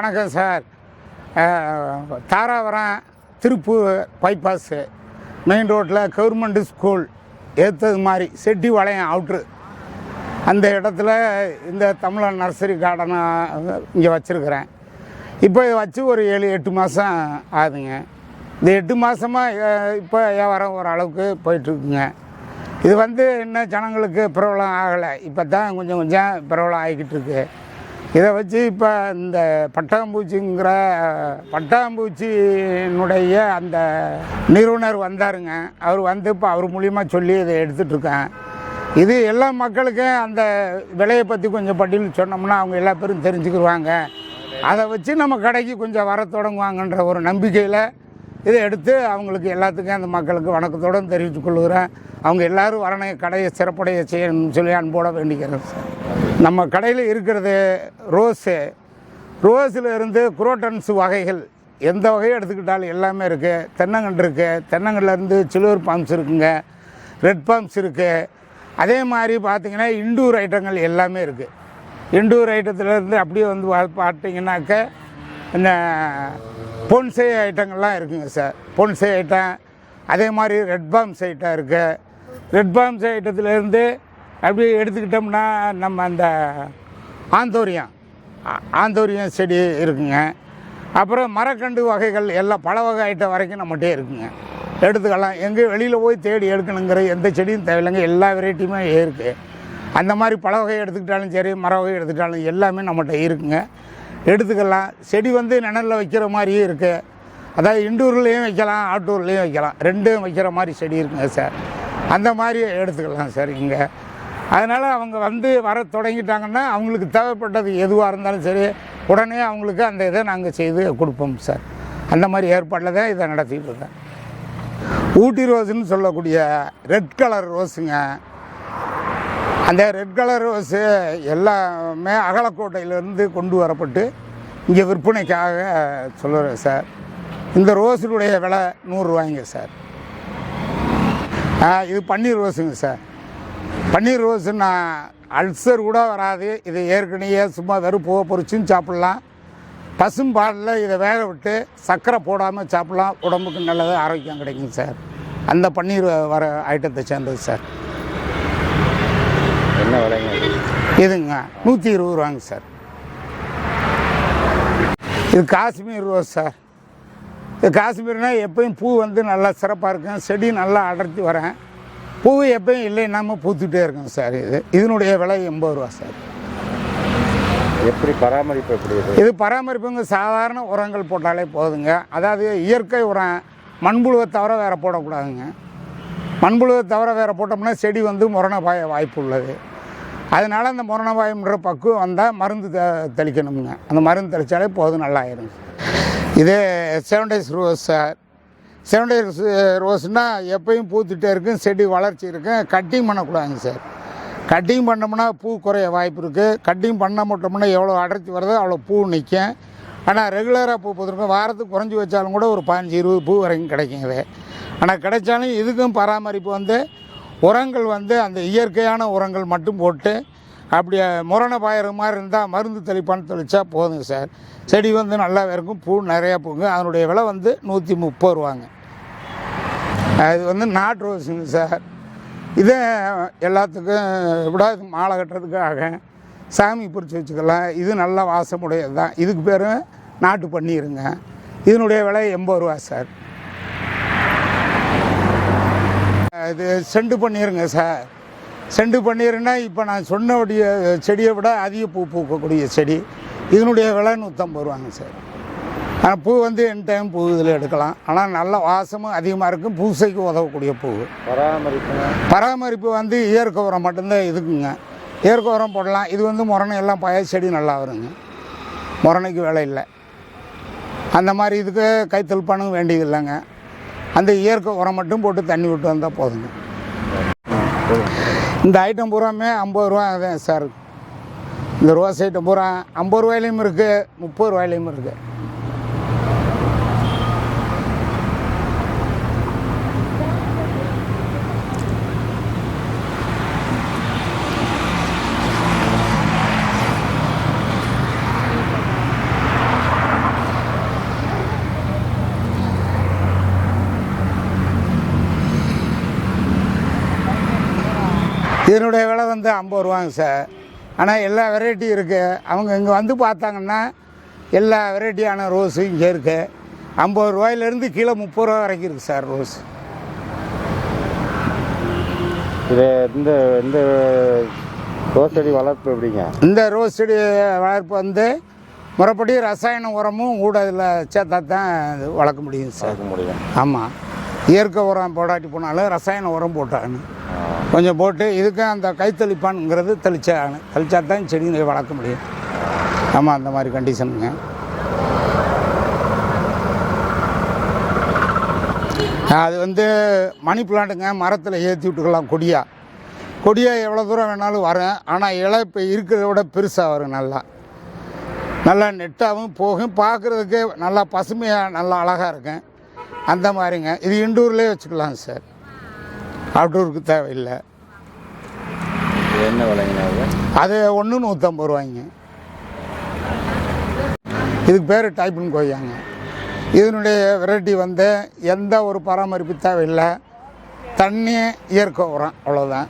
வணக்கம் sir. Dharavaram Dharapuram Tiruppur bypass main ரோட்டில் government school ஏற்றது மாதிரி செட்டி வளையம் அவுட்ரு அந்த இடத்துல இந்த தமிழன் நர்சரி கார்டனை இங்கே வச்சுருக்கிறேன். இப்போ இதை வச்சு ஒரு ஏழு எட்டு மாதம் ஆகுதுங்க. இந்த எட்டு மாதமாக இப்போ வியாபாரம் ஓரளவுக்கு போயிட்டுருக்குங்க. இது வந்து இன்னும் ஜனங்களுக்கு பிரபலம் ஆகலை. இப்போ தான் கொஞ்சம் கொஞ்சம் பிரபலம் ஆகிக்கிட்டு இருக்குது இதை வச்சு இப்போ இந்த பட்டாம்பூச்சிங்கிற பட்டாம்பூச்சியினுடைய அந்த நிறுவனர் வந்தாருங்க. அவர் வந்து இப்போ அவர் மூலியமாக சொல்லி இதை எடுத்துட்ருக்கேன் இது எல்லா மக்களுக்கும் அந்த விலையை பற்றி கொஞ்சம் பட்டியல் சொன்னோம்னா அவங்க எல்லா பேரும் தெரிஞ்சுக்கிடுவாங்க அதை வச்சு நம்ம கடைக்கு கொஞ்சம் வர தொடங்குவாங்கன்ற ஒரு நம்பிக்கையில் இதை எடுத்து அவங்களுக்கு எல்லாத்துக்கும் அந்த மக்களுக்கு வணக்கத்தோடு தெரிவித்துக் கொள்கிறேன். அவங்க எல்லாரும் வரணும் கடையை சிறப்படைய செய்யணும்னு சொல்லி அன்போட வேண்டிக்கிறேன் சார். நம்ம கடையில் இருக்கிறது ரோஸு. ரோஸில் இருந்து குரோட்டன்ஸ் வகைகள் எந்த வகையை எடுத்துக்கிட்டாலும் எல்லாமே இருக்குது தென்னங்கன்று இருக்குது தென்னங்கன்றுலேருந்து சிலுவர் பாம்ஸ் இருக்குங்க. ரெட் பாம்ஸ் இருக்குது அதே மாதிரி பார்த்திங்கன்னா இண்டூர் ஐட்டங்கள் எல்லாமே இருக்குது இண்டூர் ஐட்டத்துலேருந்து அப்படியே வந்து பார்த்தீங்கன்னாக்க இந்த பொன்சை ஐட்டங்கள்லாம் இருக்குங்க சார். Bonsai item. அதே மாதிரி ரெட் பாம்ஸ் ஐட்டம் இருக்குது ரெட் பாம்ஸ் ஐட்டத்துலேருந்து அப்படி எடுத்துக்கிட்டோம்னா நம்ம அந்த ஆந்தோரியம் ஆ- ஆந்தோரியம் செடி இருக்குங்க. அப்புறம் மரக்கண்டு வகைகள் எல்லாம் பல வகை ஐட்டம் வரைக்கும் நம்மகிட்டே இருக்குங்க. எடுத்துக்கலாம். எங்கே வெளியில் போய் தேடி எடுக்கணுங்கிற எந்த செடியும் தேவையில்லைங்க. எல்லா வெரைட்டியுமே இருக்குது அந்த மாதிரி பல வகை எடுத்துக்கிட்டாலும் சரி மர வகை எடுத்துக்கிட்டாலும் எல்லாமே நம்மகிட்ட இருக்குங்க. எடுத்துக்கலாம். செடி வந்து நிழலில் வைக்கிற மாதிரியும் இருக்குது அதாவது இண்டூர்லேயும் வைக்கலாம் அவுட்டூர்லேயும் வைக்கலாம். ரெண்டும் வைக்கிற மாதிரி செடி இருக்குங்க சார். அந்த மாதிரி எடுத்துக்கலாம் சார் இங்கே. அதனால் அவங்க வந்து வர தொடங்கிட்டாங்கன்னா அவங்களுக்கு தேவைப்பட்டது எதுவாக இருந்தாலும் சரி உடனே அவங்களுக்கு அந்த இதை நாங்கள் செய்து கொடுப்போம் சார். அந்த மாதிரி ஏற்பாட்டில் தான் இதை நடத்திட்டு இருக்கேன் ஊட்டி ரோஸுன்னு சொல்லக்கூடிய ரெட் கலர் ரோஸுங்க. அந்த ரெட் கலர் ரோஸு எல்லாமே அகலக்கோட்டையிலேருந்து கொண்டு வரப்பட்டு இங்கே விற்பனைக்காக சொல்லுறேன் சார். இந்த ரோஸினுடைய விலை நூறுரூவாய்ங்க சார். இது பன்னீர் ரோஸுங்க சார். பன்னீர் ரோஸுன்னா அல்சர் கூட வராது. இது ஏற்கனவே சும்மா வெறும் பூவை பொரிச்சும் சாப்பிட்லாம். பசும் பாலில் இதை வேக விட்டு சர்க்கரை போடாமல் சாப்பிட்லாம். உடம்புக்கு நல்லது ஆரோக்கியம் கிடைக்கும் சார். அந்த பன்னீர் வர ஐட்டத்தை சேர்ந்தது சார். என்ன விலைங்க இது? இதுங்க நூற்றி இருபது ரூபாங்க சார். இது காஷ்மீர் ரோஸ் சார். இது காஷ்மீர்னா எப்பயும் பூ வந்து நல்லா சிறப்பாக இருக்கும். செடி நல்லா அடர்த்தி வரேன் பூ எப்பயும் இல்லைன்னாமல் பூத்துட்டே இருக்கும் சார் இது. இதனுடைய விலை எண்பது ரூபா சார். எப்படி பராமரிப்பு எப்படி இது பராமரிப்புங்க சாதாரண உரங்கள் போட்டாலே போதுங்க. அதாவது இயற்கை உரம் மண்புழுவை தவிர வேறு போடக்கூடாதுங்க. மண்புழுவை தவிர வேறு போட்டோம்னா செடி வந்து முரண பாய வாய்ப்பு உள்ளது. அதனால் அந்த முரண பாயம்ன்ற பக்குவம் வந்தால் மருந்து தெ தெளிக்கணுங்க. அந்த மருந்து தெளித்தாலே போதும் நல்லாயிரும். இது seven days rose sir. Seven day ரோஸ்னால் எப்பயும் பூத்துட்டே இருக்கும் செடி வளர்ச்சி இருக்கும். Cutting பண்ணக்கூடாதுங்க sir. கட்டிங் பண்ணோம்னா பூ குறைய வாய்ப்பு இருக்குது கட்டிங் பண்ண மட்டும்னா எவ்வளோ அடர்த்தி வருதோ அவ்வளோ பூ நிற்கும் ஆனால் ரெகுலராக பூ பூத்துருக்கோம். வாரத்துக்கு குறைஞ்சி வச்சாலும் கூட ஒரு பதினஞ்சு இருபது பூ வரைக்கும் கிடைக்குது ஆனால் கிடைச்சாலும் இதுக்கும் பராமரிப்பு வந்து உரங்கள் வந்து அந்த இயற்கையான உரங்கள் மட்டும் போட்டு அப்படி முரணை பாயிற மாதிரி இருந்தால் மருந்து தெளிப்பான்னு தெளித்தா போதுங்க சார். செடி வந்து நல்லா இருக்கும். பூ நிறையா பூங்க. அதனுடைய விலை வந்து நூற்றி முப்பது ரூபாங்க. இது வந்து நாட்டு ரோஸுங்க சார். இது எல்லாத்துக்கும் விட இது மாலை கட்டுறதுக்காக சாமி பிடிச்சி வச்சுக்கலாம். இது நல்ல வாசமுடையது தான். இதுக்கு பேர் நாட்டு பண்ணிடுங்க இதனுடைய விலை எண்பது ரூபா சார். இது செண்டு பண்ணிடுங்க சார். செண்டு பண்ணிடுன்னா இப்போ நான் சொன்னபடிய செடியை விட அதிக பூ பூக்கக்கூடிய செடி. இதனுடைய விலை நூற்றம்பது ரூபாங்க சார். ஆனால் பூ வந்து என் டைம் பூ இதில் எடுக்கலாம். ஆனால் நல்ல வாசமும் அதிகமாக இருக்கும். பூசைக்கு உதவக்கூடிய பூ. பராமரிப்புங்க பராமரிப்பு வந்து இயற்கை உரம் மட்டும்தான் இதுக்குங்க இயற்கை உரம் போடலாம். இது வந்து முரணை எல்லாம் பய செடி நல்லா வருங்க. முரணைக்கு வேலை இல்லை. அந்த மாதிரி இதுக்கு கைத்தல் பணம் வேண்டியது இல்லைங்க. அந்த இயற்கை உரம் மட்டும் போட்டு தண்ணி விட்டு வந்தால் போதுங்க. இந்த ஐட்டம் பூராமே ஐம்பது ரூபா தான் சார். இந்த ரோஸ் ஐட்டம் பூரா ஐம்பது ரூபாயிலையும் இருக்குது முப்பது ரூபாயிலையும் இருக்குது இதனுடைய விலை வந்து ஐம்பது ரூபாங்க சார். ஆனால் எல்லா வெரைட்டி இருக்குது அவங்க இங்கே வந்து பார்த்தாங்கன்னா எல்லா வெரைட்டியான ரோஸு இங்கே இருக்குது ஐம்பது ரூபாயிலேருந்து கீழே முப்பது ரூபா வரைக்கும் இருக்குது சார் ரோஸ் இது இந்த இந்த ரோஸ் செடி வளர்ப்பு எப்படிங்க? இந்த ரோஸ் செடி வளர்ப்பு வந்து முறைப்படி ரசாயன உரமும் கூட இதில் சேர்த்தா தான் வளர்க்க முடியும் சார் முடியும். ஆமாம் இயற்கை உரம் போடாட்டி போனாலும் ரசாயன உரம் போட்டாகணும். கொஞ்சம் போட்டு இதுக்கும் அந்த கைத்தளிப்பான்ங்கிறது தெளிச்சாகணும் தெளிச்சா தான் செடிகளை வளர்க்க முடியும். ஆமாம் அந்த மாதிரி கண்டிஷனுங்க அது வந்து மணி பிளான்ட்டுங்க மரத்தில் ஏற்றி விட்டுக்கலாம் கொடியா. கொடியா எவ்வளோ தூரம் வேணாலும் வரும். ஆனால் இலை இப்போ இருக்கிறத விட பெருசாக வரும் நல்லா. நல்லா நெட்டாகவும் போகும். பார்க்குறதுக்கு நல்லா பசுமையாக நல்லா அழகாக இருக்கும். அந்த மாதிரிங்க. இது இண்டூர்லேயே வச்சுக்கலாம் சார். அவுட்டூருக்கு தேவையில்லை. என்ன விலைங்கண்ணா இது அது ஒன்று நூற்றம்பது ரூபாய்ங்க. இதுக்கு பேர் டைப்பின் கொய்யாங்க. இதனுடைய வெரைட்டி வந்து எந்த ஒரு பராமரிப்பு தேவையில்லை. தண்ணி இயற்கை உரம் அவ்வளோதான்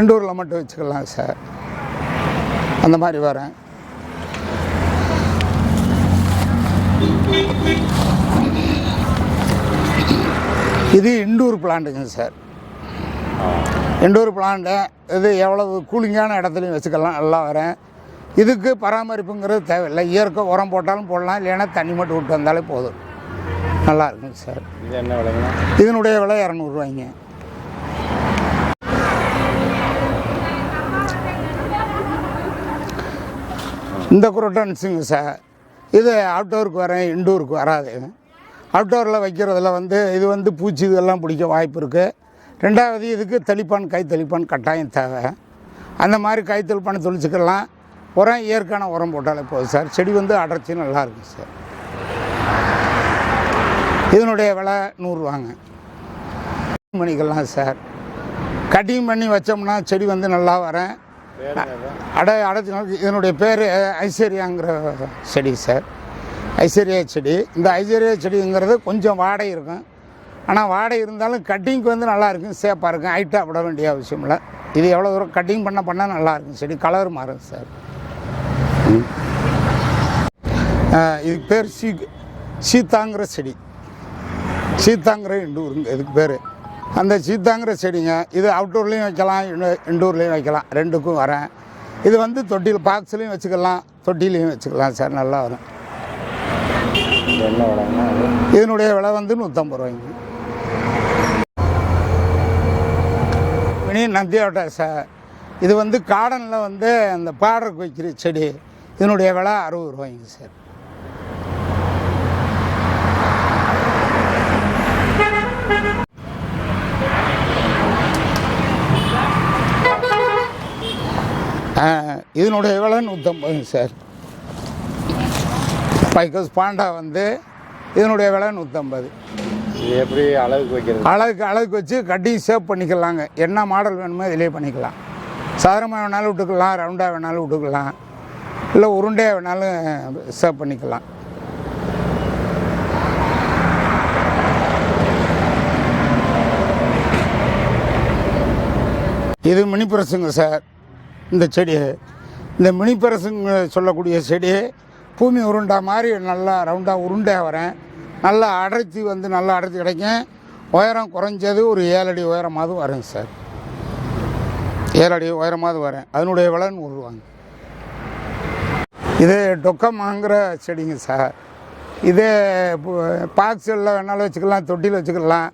இண்டூரில் மட்டும் வச்சுக்கலாம் சார். அந்த மாதிரி வரேன் இது இண்டூர் பிளான்ட்டுங்க சார். இண்டோர் பிளான்ட்டு இது எவ்வளவு கூலிங்கான இடத்துலையும் வச்சுக்கலாம் எல்லாம் வரேன். இதுக்கு பராமரிப்புங்கிறது தேவையில்லை. இயற்கை உரம் போட்டாலும் போடலாம் இல்லைன்னா தண்ணி மட்டும் விட்டு வந்தாலே போதும். நல்லா இருக்குங்க சார். இது என்ன விலைங்கண்ணா இதனுடைய விலை இரநூறுவாய்ங்க இந்த குரோட்டன்ஸுங்க சார். இது அவுட்டோருக்கு வரேன் இண்டோருக்கு வராது. அவுட்டோரில் வைக்கிறதுல வந்து இது வந்து பூச்சி இதெல்லாம் பிடிக்க வாய்ப்பு இருக்குது ரெண்டாவது இதுக்கு தெளிப்பான் கை தெளிப்பான் கட்டாயம் தேவை. அந்த மாதிரி கை தெளிப்பான் தெளிச்சுக்கலாம். உரம் இயற்கையான உரம் போட்டாலே போதும் சார். செடி வந்து அடர்ச்சி நல்லா இருக்கும் சார். இதனுடைய விலை நூறுரூவாங்க. பண்ணிக்கலாம் சார். கட்டிங் பண்ணி வச்சோம்னா செடி வந்து நல்லா வரேன் அடை அட அடைச்சி இதனுடைய பேர் ஐஸ்வர்யாங்கிற செடி சார். ஐஸ்வர்யா செடி. இந்த ஐஸ்வர்யா செடிங்கிறது கொஞ்சம் வாடகை இருக்கும். ஆனால் வாடை இருந்தாலும் கட்டிங்க்கு வந்து நல்லா இருக்கும் சேஃபாக இருக்கும். ஹைட்டாக விட வேண்டிய அவசியம் இல்லை. இது எவ்வளோ தூரம் கட்டிங் பண்ண பண்ணால் நல்லா இருக்கும். செடி கலர் மாறும் சார் இதுக்கு பேர் சீ சீத்தாங்கிற செடி. சீத்தாங்கிற இண்டூருங்க இதுக்கு பேர். அந்த சீத்தாங்கிற செடிங்க இது அவுட்டோர்லேயும் வைக்கலாம் இண்டு- இண்டூர்லேயும் வைக்கலாம். ரெண்டுக்கும் வரேன். இது வந்து தொட்டியில் பாக்ஸ்லேயும் வச்சுக்கலாம் தொட்டிலையும் வச்சுக்கலாம் சார் நல்லா வரும். இது இது இதனுடைய விலை வந்து நூற்றம்பது ரூபாய்ங்க. மினி நந்தியோட்ட சார் இது வந்து கார்டனில் வந்து அந்த பாடருக்கு வைக்கிற செடி. இதனுடைய விலை அறுபது ரூபாய்ங்க சார். இதனுடைய விலை நூற்றம்பதுங்க சார். பைக்கஸ் பாண்டா வந்து இதனுடைய விலை நூற்றம்பது எப்படி அளவுக்கு வைக்கிறது? அழகுக்கு அழகுக்கு வச்சு கட்டி சேவ் பண்ணிக்கலாங்க. என்ன மாடல் வேணுமோ இதிலே பண்ணிக்கலாம். சாதாரணமாக வேணாலும் விட்டுக்கலாம் ரவுண்டாக வேணாலும் விட்டுக்கலாம். இல்லை உருண்டையாக வேணாலும் சேவ் பண்ணிக்கலாம். இது மினிப்பரசுங்க சார். இந்த செடி. இந்த மினிப்பரசுங்க சொல்லக்கூடிய செடி பூமி உருண்டா மாதிரி நல்லா ரவுண்டாக உருண்டையாக வரேன். நல்லா அடர்த்தி வந்து நல்லா அடர்த்தி கிடைக்கும். உயரம் குறைஞ்சது ஒரு ஏழடி உயரமாவது வரும் சார். ஏழடி உயரமாவது வரேன் அதனுடைய விலை நூறுவாங்க இது டொக்கமாங்கிற செடிங்க சார். இது பாக்ஸில் வேணாலும் வச்சுக்கலாம் தொட்டியில் வச்சுக்கலாம்.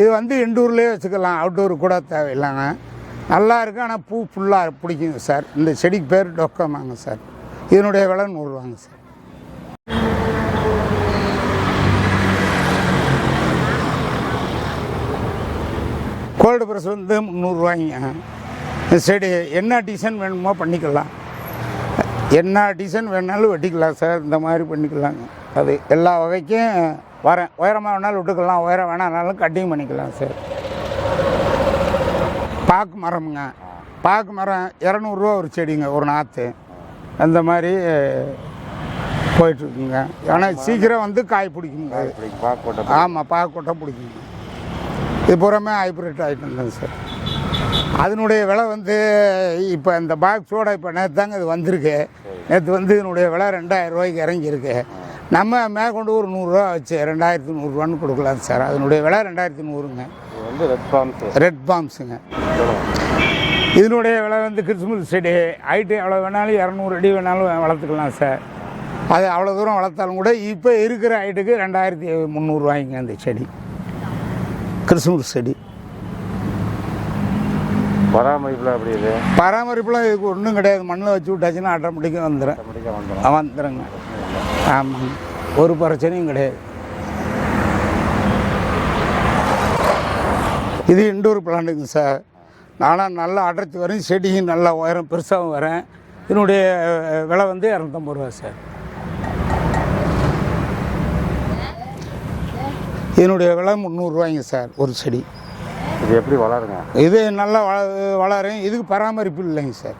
இது வந்து இண்டூர்லேயே வச்சுக்கலாம். அவுட்டோர் கூட தேவையில்லைங்க நல்லா இருக்கும் ஆனால் பூ ஃபுல்லாக பிடிக்குங்க சார். இந்த செடிக்கு பேர் டொக்கமாங்க சார். இதனுடைய விலை நூறுவாங்க சார். கோல்டு ப்ரெஸ் வந்து முந்நூறுரூவாய்ங்க செடி என்ன டிசைன் வேணுமோ பண்ணிக்கலாம். என்ன டிசைன் வேணாலும் வெட்டிக்கலாம் சார். இந்த மாதிரி பண்ணிக்கலாங்க. அது எல்லா வகைக்கும் வரேன். உயரமாக வேணாலும் விட்டுக்கலாம். உயரம் வேணாலும் கட்டிங் பண்ணிக்கலாம் சார். பாக்கு மரமுங்க. பாக்கு மரம் இரநூறுவா ஒரு செடிங்க ஒரு நாற்று அந்த மாதிரி போயிட்டுருக்குங்க ஆனால் சீக்கிரம் வந்து காய் பிடிக்குங்க. ஆமாம் பாக்கு கொட்டை பிடிக்குங்க. இது பூராமே ஹைப்ரிட் ஐட்டம் தான் சார். அதனுடைய விலை வந்து இப்போ இந்த பாக்ஸோட இப்போ நேற்று தாங்க இது வந்திருக்கு. நேற்று வந்து இதனுடைய விலை ரெண்டாயிரம் ரூபாய்க்கு இறங்கியிருக்கு. நம்ம மேற்கொண்டு ஒரு நூறுரூவா வச்சு ரெண்டாயிரத்தி நூறுரூவான்னு கொடுக்கலாம் சார். அதனுடைய விலை ரெண்டாயிரத்தி நூறுங்க. ரெட் பாம்ஸ் ரெட் பாம்ஸுங்க இதனுடைய விலை வந்து கிறிஸ்மஸ் செடி ஹைட்டு எவ்வளோ வேணாலும் இரநூறு அடி வேணாலும் வளர்த்துக்கலாம் சார். அது அவ்வளோ தூரம் வளர்த்தாலும் கூட இப்போ இருக்கிற ஹைட்டுக்கு ரெண்டாயிரத்தி முந்நூறுவாய்ங்க அந்த செடி. கிறிஸ்மஸ் செடி. பராமரிப்புல அப்படி இது பராமரிப்புலாம் இதுக்கு ஒன்றும் கிடையாது. மண்ணில் வச்சு விட்டாச்சுன்னா ஆட்டோமேட்டிக்காக வந்துடும் வந்துடுங்க ஆமாங்க ஒரு பிரச்சனையும் கிடையாது. இது இண்டோர் பிளான்ட்டுங்க சார். நானும் நல்லா அடர்த்தி வரும் செடியும் நல்லா உயரம் பெருசாகவும் வரேன் இதனுடைய விலை வந்து இரநூத்தம்பது ரூபா சார். இதனுடைய விலை முந்நூறுரூவாய்ங்க சார் ஒரு செடி. இது எப்படி வளருங்க? இது நல்லா வள வளரும் இதுக்கு பராமரிப்பு இல்லைங்க சார்.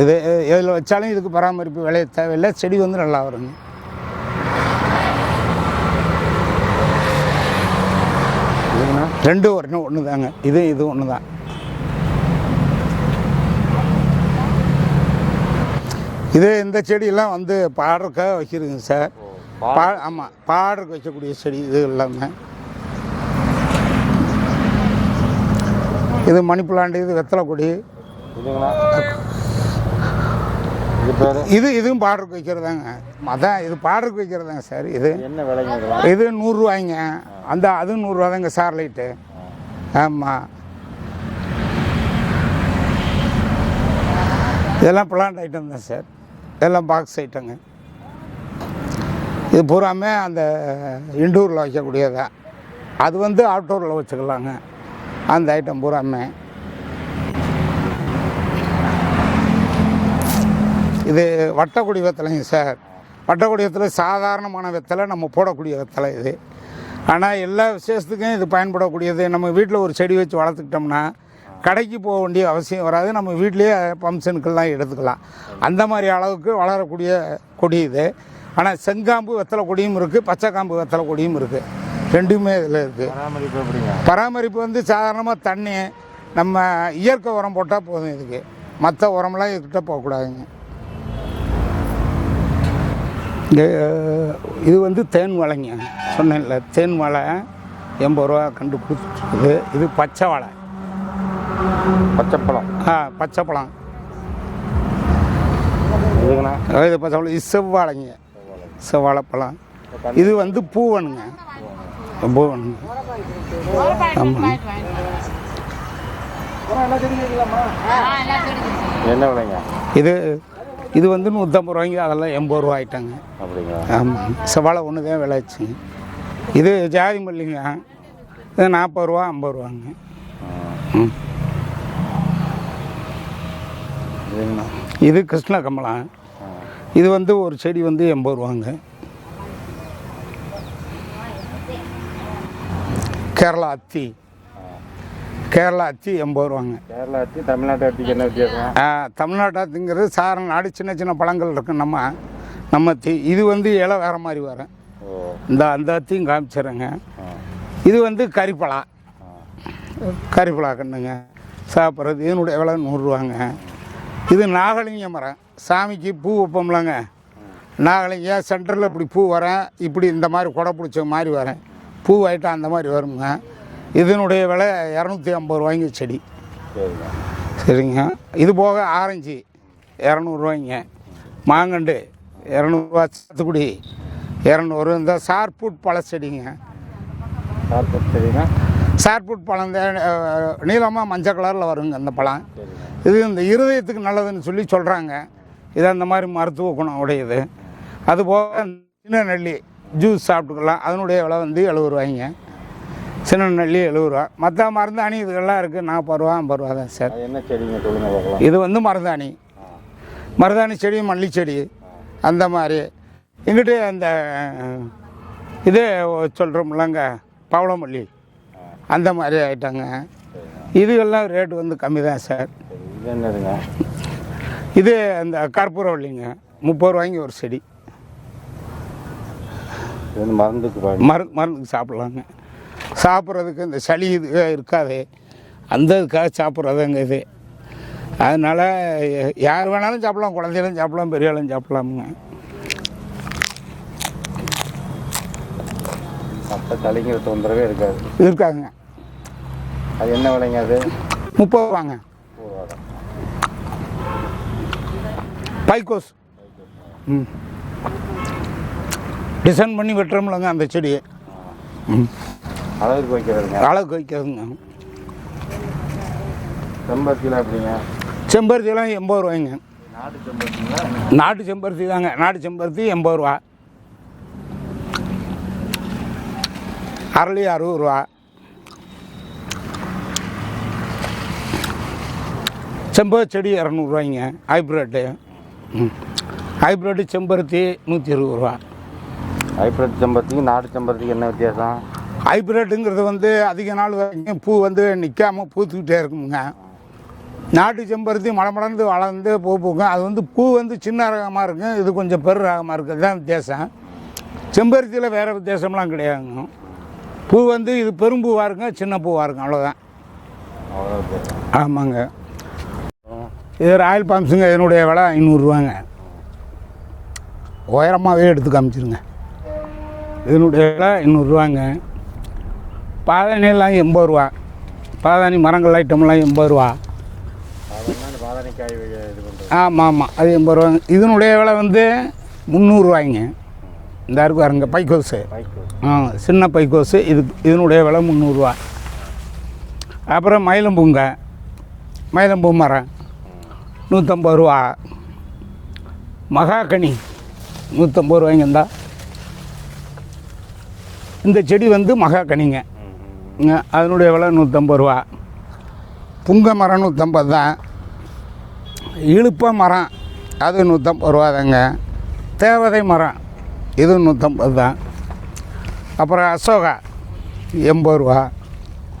இது இதில் வச்சாலும் இதுக்கு பராமரிப்பு விளைய தேவையில்லை செடி வந்து நல்லா வருங்க. ரெண்டு வரணும் ஒன்று தாங்க இது இது ஒன்று தான் இது இந்த செடியெல்லாம் வந்து பாடுறதுக்காக வைக்கிறதுங்க சார். பா ஆமாம் பாடுறதுக்கு வைக்கக்கூடிய செடி இது எல்லாமே. இது மணி பிளான்ட் இது வெத்தலை கொடி இது இதுவும் பாடுறதுக்கு வைக்கிறதாங்க. அதான் இது பாடுறதுக்கு வைக்கிறதாங்க சார் இது. என்ன விலைங்க இது நூறுரூவாய்ங்க. அந்த அதுவும் நூறுரூவா தாங்க சார் லைட்டு ஆமாம் இதெல்லாம் பிளான்ட் ஐட்டம் தான் சார். இதெல்லாம் பாக்ஸ் ஐட்டங்க இது பூராமே அந்த இண்டூரில் வைக்கக்கூடியது. அது வந்து அவுட்டோரில் வச்சுக்கலாங்க. அந்த ஐட்டம் பூராமே. இது வட்டக்குடி வெத்தலைங்க சார். வட்டக்குடி வெத்தலை சாதாரணமான வெத்தலை நம்ம போடக்கூடிய வெத்தலை இது. ஆனால் எல்லா விசேஷத்துக்கும் இது பயன்படக்கூடியது. நம்ம வீட்டில் ஒரு செடி வச்சு வளர்த்துக்கிட்டோம்னா கடைக்கு போக வேண்டிய அவசியம் வராது. நம்ம வீட்டிலேயே ஃபங்க்ஷனுக்கெல்லாம் எடுத்துக்கலாம். அந்த மாதிரி அளவுக்கு வளரக்கூடிய கொடி இது. ஆனால் செங்காம்பு வெத்தலை கொடியும் இருக்குது பச்சை காம்பு வெத்தலை கொடியும் இருக்குது ரெண்டுமே இதில் இருக்குது பராமரிப்பு எப்படிங்க? பராமரிப்பு வந்து சாதாரணமாக தண்ணி நம்ம இயற்கை உரம் போட்டால் போதும் இதுக்கு. மற்ற உரம்லாம் இதுக்கிட்ட போகக்கூடாதுங்க. இது வந்து தேன் வலைங்க. சொன்னேன்ல தேன் வலை எண்பது ரூபா கண்டு கொடுத்துருக்குது. இது பச்சை வலை. பச்சைப்பழம் ஆ பச்சை பழம். இதுங்கண்ணா இது பச்சை பழம் இது செவ்வாழைங்க செவ்வாழைப்பழம் இது வந்து பூவனுங்க. பூவனுங்க. ஆமாம் என்ன விலைங்க? இது இது வந்து நூற்றம்பது ரூபாய்ங்க. அதெல்லாம் எண்பது ரூபா ஆயிட்டாங்க. அப்படிங்களா? ஆமாம் செவ்வாழை ஒன்று தான் விளைச்சுங்க இது ஜாதி மல்லிங்க. இது நாற்பது ரூபா ஐம்பது ரூபாங்க. ம். இது கிருஷ்ண கமலம் இது வந்து ஒரு செடி வந்து எண்பது ரூபாங்க. கேரளா அத்தி. கேரளா அத்தி எண்பது ரூபாங்க. கேரளா அத்தி தமிழ்நாட்டு அத்திக்கு என்ன வித்தியாசம்? ஆ, தமிழ்நாட்டு அத்திங்கிறது சார நாடு சின்ன சின்ன பழங்கள் இருக்கு நம்ம நம்ம அத்தி. இது வந்து இலை வேறு மாதிரி வரும் இந்த அந்த அத்தியும் காமிச்சிடுறேங்க. இது வந்து கறிப்பலா. கறிப்பலா கண்ணுங்க. சாப்பிட்றது இதனுடைய விலை நூறுரூவாங்க இது நாகலிங்க மரம். சாமிக்கு பூ வைப்போம்லங்க. நாகலிங்க சென்டரில் இப்படி பூ வரேன் இப்படி இந்த மாதிரி கொடை பிடிச்ச மாதிரி வரேன் பூ ஐட்டம் அந்த மாதிரி வருங்க இதனுடைய விலை இரநூத்தி ஐம்பது ரூபாய்ங்க செடி. சரிங்க. இது போக ஆரஞ்சு இரநூறுவாய்ங்க மாங்கண்டு இரநூறுவா சாத்துக்குடி இரநூறு. இந்த சார்புட் பழ செடிங்க. சார்புட் பழம் நீளமாக மஞ்சள் கலரில் வருங்க அந்த பழம். இது இந்த இருதயத்துக்கு நல்லதுன்னு சொல்லி சொல்கிறாங்க இது அந்த மாதிரி மருத்துவ குணம் உடையது. அது போக சின்ன நெல்லி ஜூஸ் சாப்பிட்டுக்கலாம். அதனுடைய விலை வந்து எழுபது ரூபாய்ங்க. சின்ன நெல்லி எழுபது ரூபா. மற்ற மருந்தாணி இதுகள்லாம் இருக்குது நாற்பது ரூபா ஐம்பது ரூபா தான் சார். என்ன செடிங்க இது வந்து மருதாணி மருதாணி செடி மல்லி செடி அந்த மாதிரி. எங்கிட்ட அந்த இது சொல்கிறோம்லங்க பவளமல்லி. அந்த மாதிரி ஆயிட்டாங்க. இதுகெல்லாம் ரேட்டு வந்து கம்மி தான் சரி இது அந்த கற்பூரவள்ளிங்க முப்பது ரூபாய்க்கு ஒரு செடி. மருந்துக்கு பயன் மரு மருந்துக்கு சாப்பிட்லாங்க. சாப்பிட்றதுக்கு இந்த சளி இது இருக்காது. அந்த இதுக்காக சாப்பிட்றதுங்க இது. அதனால் யார் வேணாலும் சாப்பிடலாம் குழந்தைகளும் சாப்பிடலாம் பெரிய ஆளும் சாப்பிடலாமுங்க. மற்ற தலைங்கிற தொந்தரவே இருக்காது. இருக்காங்க. அது என்ன விலைங்க அது? முப்பது ரூபாங்க. பைக்கோஸ். ம். டிசைன் பண்ணி வெட்டுறோம்லங்க அந்த செடியை ம். அளவுக்கு வைக்கிறதுங்க. அளவுக்கு வைக்கிறதுங்க. செம்பருத்திலாம் எப்படிங்க? செம்பருத்திலாம் எண்பது ரூபாய்ங்க. நாட்டு செம்பருத்திங்களா? நாட்டு செம்பருத்தி தாங்க. நாட்டு செம்பருத்தி எண்பது ரூபா. அரளி அறுபது ரூபா. செம்பருத்தி செடி இரநூறுவாய்ங்க ஹைப்ரிட்டு ம் ஹைப்ரிட்டு செம்பருத்தி நூற்றி இருபது ரூபா. ஹைப்ரிட் செம்பருத்திக்கு நாட்டு செம்பருத்திக்கு என்ன வித்தியாசம்? ஹைப்ரிட்டுங்கிறது வந்து அதிக நாள் வரைக்கும் பூ வந்து நிற்காம பூத்துக்கிட்டே இருக்குமுங்க நாட்டு செம்பருத்தி மலமலர்ந்து வளர்ந்து பூ பூக்கும். அது வந்து பூ வந்து சின்ன ரகமாக இருக்கும் இது கொஞ்சம் பெரு ரகமாக இருக்குது தான் வித்தியாசம். செம்பருத்தியில் வேறு வித்தியாசம்லாம் கிடையாதுங்க. பூ வந்து இது பெரும்பூவாக இருக்குங்க சின்ன பூவாக இருக்கும். அவ்வளோதான் ஆமாங்க. இது ராயல் பாம்ஸுங்க இதனுடைய விலை ஐநூறுரூவாங்க. உயரமாகவே எடுத்து காமிச்சிருங்க. இதனுடைய விலை ஐநூறுரூவாங்க. பாதாணியெல்லாம் எண்பது ரூபா பாதாணி மரங்கள் ஐட்டம்லாம் எண்பது ரூபா ஆமாம் ஆமாம் அது எண்பது ரூபாங்க இதனுடைய விலை வந்து முந்நூறுரூவாய்ங்க. இந்த இருக்கு பாருங்க பைக்கோஸு ஆ சின்ன பைக்கோஸு இது இதனுடைய விலை முந்நூறுரூவா. அப்புறம் மயிலம்பூங்க. மயிலம்பூ மரம். நூற்றம்பது ரூபா. மகாகனி நூற்றம்பது ரூபாய்ங்க இந்தா. இந்த செடி வந்து மகாகனிங்க. அதனுடைய விலை நூற்றம்பது ரூபா. புங்க மரம் நூற்றம்பது தான். இழுப்ப மரம் அது நூற்றம்பது ரூபா தாங்க. தேவதை மரம் இது நூற்றம்பது தான். அப்புறம் அசோகா எண்பது ரூபா.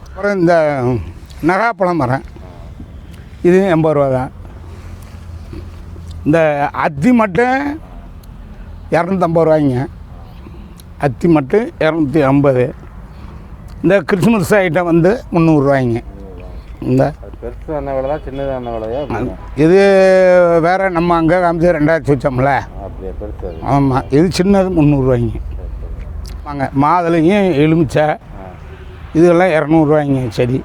அப்புறம் இந்த நகாப்பழம் மரம் இது எண்பது ரூபா தான். இந்த அத்தி மட்டும் இரநூத்தம்பது ரூபாய்ங்க. அத்தி மட்டும் இரநூத்தி ஐம்பது. இந்த கிறிஸ்மஸ் ஐட்டம் வந்து முந்நூறுரூவாய்ங்க இந்த பெருசு என்ன விலை சின்னது என்ன விலையா எப்படிங்க? இது வேற நம்ம அங்கே காமிச்சு ரெண்டாயிரத்தி வச்சோம்ல. அப்படியே பெருசு ஆமாம் இது சின்னது முந்நூறுரூவாய்ங்க சரி, சரி. வாங்க மாதுளையும் எலுமிச்சை இதெல்லாம் இரநூறுவாய்ங்க செடி.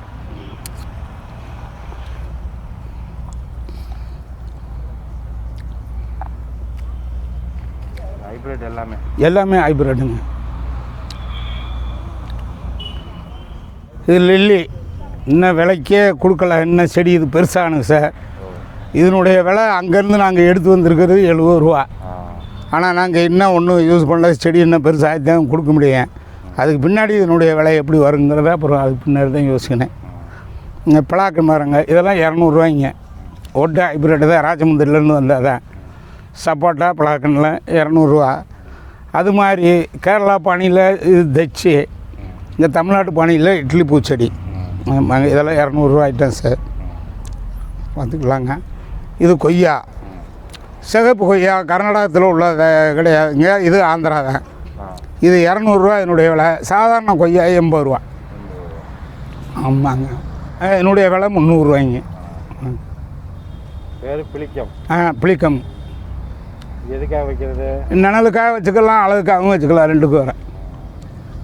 ஹைப்ரிட் எல்லாமே. எல்லாமே ஹைப்ரிட்டுங்க இது லில்லி இன்னும் விலைக்கே கொடுக்கல. இன்னும் செடி இது பெருசானுங்க சார். இதனுடைய விலை அங்கேருந்து நாங்கள் எடுத்து வந்திருக்கிறது எழுபது ரூபா. ஆனால் நாங்கள் இன்னும் ஒன்றும் யூஸ் பண்ணல. செடி இன்னும் பெருசாக தான் கொடுக்க முடியும். அதுக்கு பின்னாடி இதனுடைய விலை எப்படி வருங்கிறத அப்புறம் அதுக்கு பின்னாடி தான் யோசிக்கினேன் இங்கே பிளாக்கு மரங்க. இதெல்லாம் இரநூறுவாய்ங்க ஒட்டு ஹைப்ரிட் தான். ராஜமுந்திரிலேருந்து வந்ததான் சப்போட்டா பிளாக்குன்னெலாம் இரநூறுவா. அது மாதிரி கேரளா பாணியில் இது தச்சு இங்கே தமிழ்நாட்டு பாணியில் இட்லி பூச்செடி. ஆமாங்க இதெல்லாம் இரநூறுவா ஐட்டம் சார். பார்த்துக்கலாங்க இது கொய்யா. சிகப்பு கொய்யா கர்நாடகத்தில் உள்ள கிடையாதுங்க இது ஆந்திரா தான் இது இரநூறுவா என்னுடைய விலை. சாதாரண கொய்யா எண்பது ரூபா. ஆமாங்க. என்னுடைய விலை முந்நூறுரூவாய்ங்க பேர் பிளிக்கம். ஆ புளிக்கம். எதுக்காக வைக்கிறது? நிழலுக்காக வச்சுக்கலாம் அழகுக்காகவும் வச்சுக்கலாம் ரெண்டுக்கும் வர.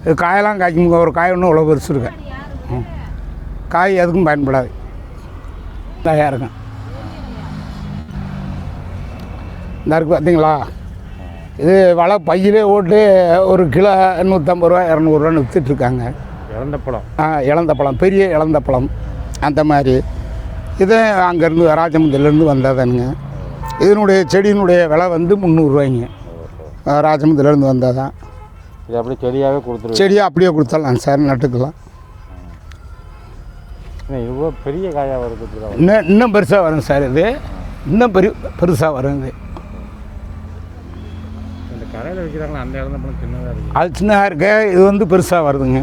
இது காயெல்லாம் காய்க்கும் ஒரு காய் ஒன்று இவ்வளோ பெருசு இருக்கு. காய் எதுக்கும் பயன்படாது. தயா இருக்கும் இந்த இருக்கு பார்த்தீங்களா இது வலை பையிலே ஓட்டு ஒரு கிலோ நூற்றம்பது ரூபா இரநூறுவான்னு விற்றுட்ருக்காங்க இறந்த பழம். ஆ இளந்த பழம் பெரிய இளந்த பழம். அந்த மாதிரி. இது அங்கேருந்து ராஜமுந்திலேருந்து வந்ததானுங்க இதனுடைய செடியினுடைய விலை வந்து முந்நூறுரூவாய்ங்க. ராஜமுந்திலேருந்து வந்தால் தான் இது அப்படியே செடியாகவே கொடுத்துருவீங்க. செடியை அப்படியே கொடுத்துடலாம் சார் நட்டுக்கலாம். இவ்வளோ பெரிய காயாக வருது இன்னும் இன்னும் பெருசாக வரும் சார் இது. இன்னும் பெரிய பெருசாக வரும் இது. இந்த கடையில் வைக்கிறாங்களா அந்த இறந்த பழம் சின்னதாக இருக்குது அது சின்னதாக இருக்கு. இது வந்து பெருசாக வருதுங்க.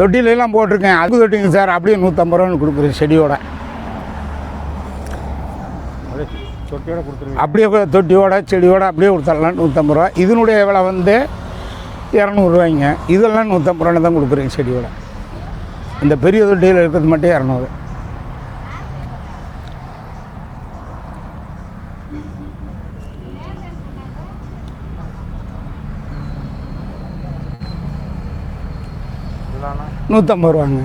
தொட்டிலெல்லாம் போட்டிருக்கேன். அது தொட்டிங்க சார் அப்படியே நூற்றம்பது ரூபான்னு கொடுக்குறேன் செடியோட அப்படியே தொட்டியோட கொடுத்துருவீங்க. அப்படியே தொட்டியோட செடியோட அப்படியே கொடுத்துடலாம் நூற்றம்பது ரூபா. இதனுடைய விலை வந்து இரநூறுவாய்ங்க இதெல்லாம் நூற்றம்பது ரூபான்னு தான் கொடுக்குறேங்க செடியோட. இந்த பெரிய தொட்டியில் இருக்கிறது மட்டும் இரநூறு. நூற்றம்பது ரூபாங்க.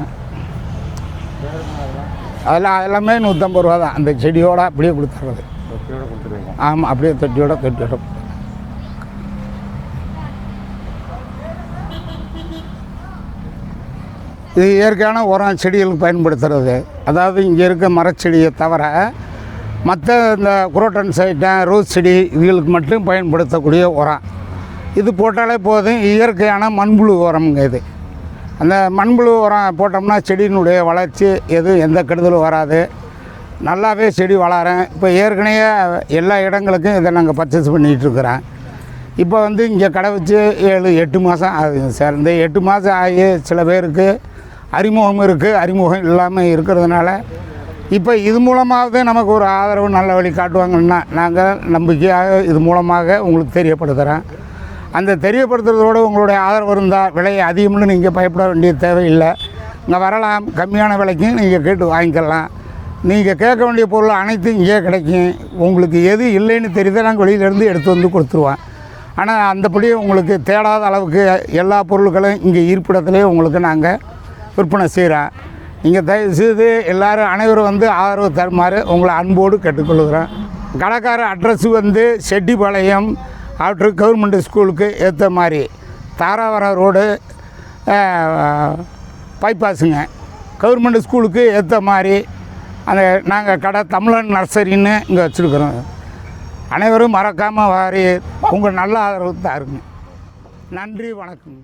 அதெல்லாம் எல்லாமே நூற்றம்பது ரூபா தான். அந்த செடியோட அப்படியே கொடுத்துட்றது. ஆமாம் அப்படியே தொட்டியோட தொட்டியோட இது இயற்கையான உரம் செடிகளுக்கு பயன்படுத்துறது. அதாவது இங்கே இருக்க மரச்செடியை தவிர மற்ற இந்த குரோட்டன் சைட்டை ரோஸ் செடி இதுகளுக்கு மட்டும் பயன்படுத்தக்கூடிய உரம். இது போட்டாலே போதும். இயற்கையான மண்புழு உரம்ங்க இது. அந்த மண்புழு உரம் போட்டோம்னா செடியினுடைய வளர்ச்சி எதுவும் எந்த கெடுதலும் வராது. நல்லாவே செடி வளரேன். இப்போ ஏற்கனவே எல்லா இடங்களுக்கும் இதை நாங்கள் பர்ச்சேஸ் பண்ணிகிட்ருக்குறோம் இப்போ வந்து இங்கே கடை வச்சு ஏழு எட்டு மாதம் ஆகுதுங்க சார் இந்த எட்டு மாதம் ஆகி சில பேருக்கு அறிமுகம் இருக்குது அறிமுகம் இல்லாமல் இருக்கிறதுனால இப்போ இது மூலமாகவே நமக்கு ஒரு ஆதரவு நல்ல வழி காட்டுவாங்கன்னா நாங்கள் நம்பிக்கையாக இது மூலமாக உங்களுக்கு தெரியப்படுத்துகிறேன் அந்த தெரியப்படுத்துறதோடு உங்களுடைய ஆதரவு இருந்தால் விலை அதிகம்னு நீங்கள் பயப்பட வேண்டிய தேவையில்லை. இங்கே வரலாம். கம்மியான விலைக்கும் நீங்கள் கேட்டு வாங்கிக்கலாம். நீங்கள் கேட்க வேண்டிய பொருள் அனைத்தும் இங்கே கிடைக்கும். உங்களுக்கு எது இல்லைன்னு தெரியுதோ? நாங்கள் வெளியிலேருந்து எடுத்து வந்து கொடுத்துருவோம். ஆனால் அந்தபடி உங்களுக்கு தேடாத அளவுக்கு எல்லா பொருட்களும் இங்கே இருப்பிடத்துலேயே உங்களுக்கு நாங்கள் விற்பனை செய்கிறோம் நீங்கள் தயவுசெய்து எல்லோரும் அனைவரும் வந்து ஆதரவு தருமாறு உங்களை அன்போடு கேட்டுக்கொள்கிறோம். கடைக்கார அட்ரஸ் வந்து செட்டிப்பாளையம் ஆஃப்டர் கவர்மெண்ட் ஸ்கூலுக்கு ஏற்ற மாதிரி தாராவரம் ரோடு பைபாஸுங்க கவர்மெண்ட் ஸ்கூலுக்கு ஏற்ற மாதிரி அந்த நாங்கள் கடை தமிழன் நர்சரின்னு இங்கே வச்சுருக்குறோம். அனைவரும் மறக்காமல் வாரி. உங்கள் நல்ல ஆதரவு தாருங்க நன்றி வணக்கம்.